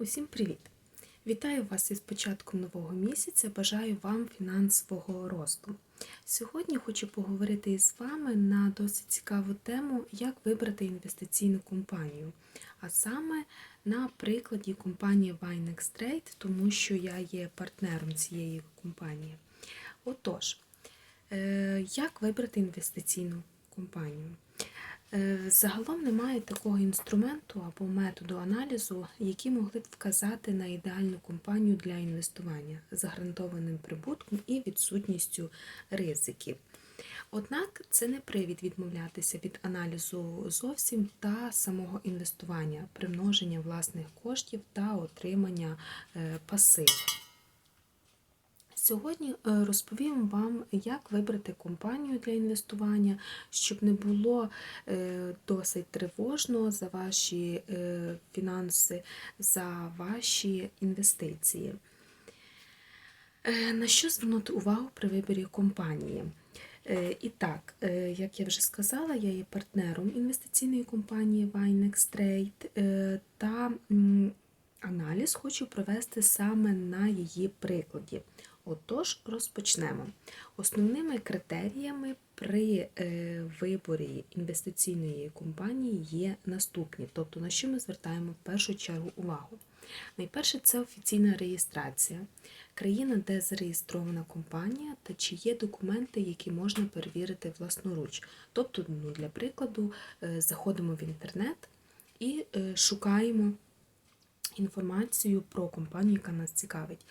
Усім привіт! Вітаю вас із початком нового місяця. Бажаю вам фінансового росту. Сьогодні хочу поговорити із вами на досить цікаву тему, як вибрати інвестиційну компанію. А саме на прикладі компанії Vinex Trade, тому що я є партнером цієї компанії. Отож, е, як вибрати інвестиційну компанію? Е, Загалом немає такого інструменту або методу аналізу, які могли б вказати на ідеальну компанію для інвестування з гарантованим прибутком і відсутністю ризиків. Однак це не привід відмовлятися від аналізу зовсім та самого інвестування, примноження власних коштів та отримання е, пасиву. Сьогодні е, розповім вам, як вибрати компанію для інвестування, щоб не було е, досить тривожно за ваші е, фінанси, за ваші інвестиції. На що звернути увагу при виборі компанії? І так, як я вже сказала, я є партнером інвестиційної компанії Vinex Trade та аналіз хочу провести саме на її прикладі. Отож, розпочнемо. Основними критеріями при е, виборі інвестиційної компанії є наступні, тобто на що ми звертаємо в першу чергу увагу. Найперше це офіційна реєстрація, країна, де зареєстрована компанія, та чи є документи, які можна перевірити власноруч. Тобто, ну, для прикладу, е, заходимо в інтернет і е, шукаємо інформацію про компанію, яка нас цікавить.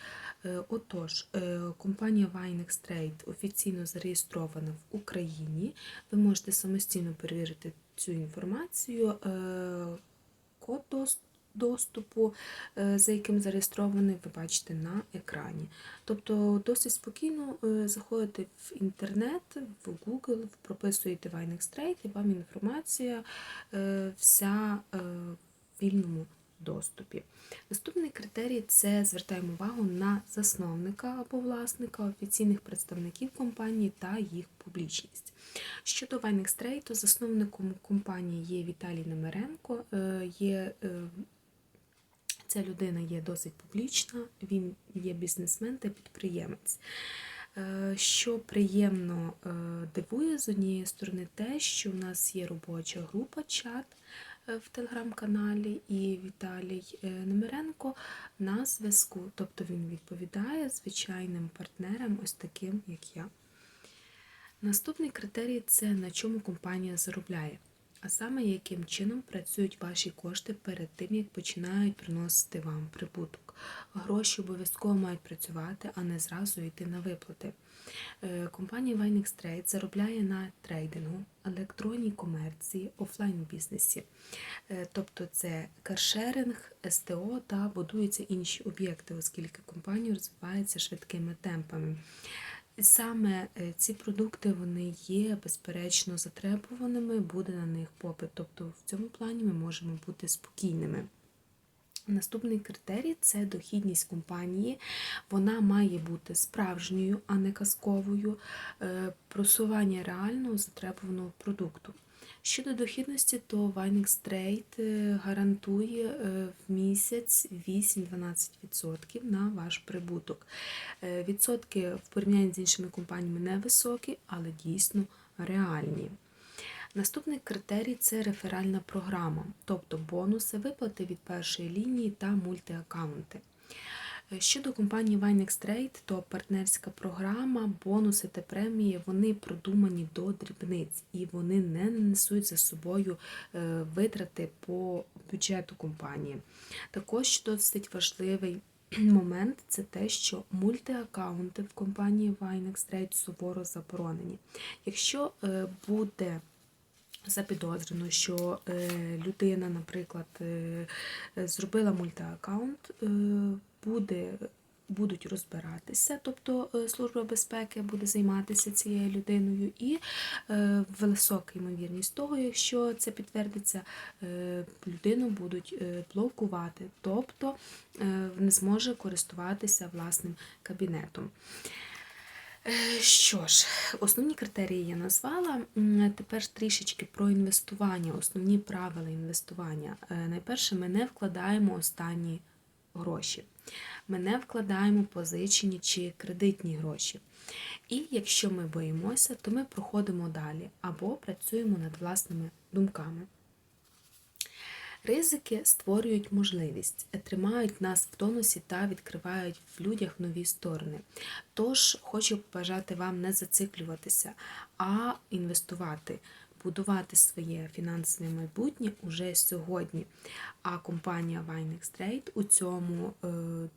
Е, отож, е, компанія Vinex Trade офіційно зареєстрована в Україні. Ви можете самостійно перевірити цю інформацію, е, код доступу, за яким зареєстрований, ви бачите на екрані. Тобто досить спокійно заходите в інтернет, в Google, прописуєте Vinex Trade, і вам інформація вся в вільному доступі. Наступний критерій це звертаємо увагу на засновника або власника, офіційних представників компанії та їх публічність. Щодо Vinex Trade, то засновником компанії є Віталій Немеренко. Е, є е, Ця людина є досить публічна, він є бізнесмен та підприємець. Е, що приємно дивує з однієї сторони, те, що в нас є робоча група, чат, в телеграм-каналі, і Віталій е, Немиренко на зв'язку. Тобто він відповідає звичайним партнерам, ось таким, як я. Наступний критерій це на чому компанія заробляє, а саме яким чином працюють ваші кошти перед тим, як починають приносити вам прибуток. Гроші обов'язково мають працювати, а не зразу йти на виплати. Е, компанія Vinex Trade заробляє на трейдингу, електронній комерції, офлайн бізнесі. Е, тобто це каршеринг, СТО та будуються інші об'єкти, оскільки компанія розвивається швидкими темпами. Саме е, ці продукти вони є безперечно затребуваними, буде на них попит. Тобто в цьому плані ми можемо бути спокійними. Наступний критерій це дохідність компанії. Вона має бути справжньою, а не казковою, е, просування реального затребуваного продукту. Щодо дохідності, то Vinex Trade е, гарантує е, в місяць 8-12% на ваш прибуток. Відсотки в порівнянні з іншими компаніями невисокі, але дійсно реальні. Наступний критерій це реферальна програма, тобто бонуси, виплати від першої лінії та мультиаккаунти. Щодо компанії Vinex Trade, то партнерська програма, бонуси та премії вони продумані до дрібниць і вони не несуть за собою е, витрати по бюджету компанії. Також досить важливий момент це те, що мультиаккаунти в компанії Vinex Trade суворо заборонені. Якщо е, буде запідозрено, що е, людина, наприклад, е, зробила мультиаккаунт, е, буде. Будуть розбиратися, тобто Служба безпеки буде займатися цією людиною, і е, висока ймовірність того, якщо це підтвердиться, е, людину будуть блокувати, тобто е, не зможе користуватися власним кабінетом. Е, що ж, основні критерії я назвала. Тепер трішечки про інвестування, основні правила інвестування. Е, найперше, ми не вкладаємо останні гроші. Ми не вкладаємо позичені чи кредитні гроші. І якщо ми боїмося, то ми проходимо далі або працюємо над власними думками. Ризики створюють можливість, тримають нас в тонусі та відкривають в людях нові сторони. Тож хочу побажати вам не зациклюватися, а інвестувати, будувати своє фінансове майбутнє уже сьогодні. А компанія Vinex Trade у цьому е,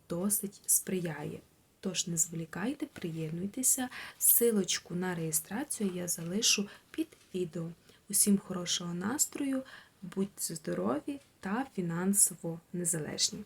досить сприяє. Тож не зволікайте, приєднуйтеся. Силочку на реєстрацію я залишу під відео. Усім хорошого настрою, будьте здорові та фінансово незалежні.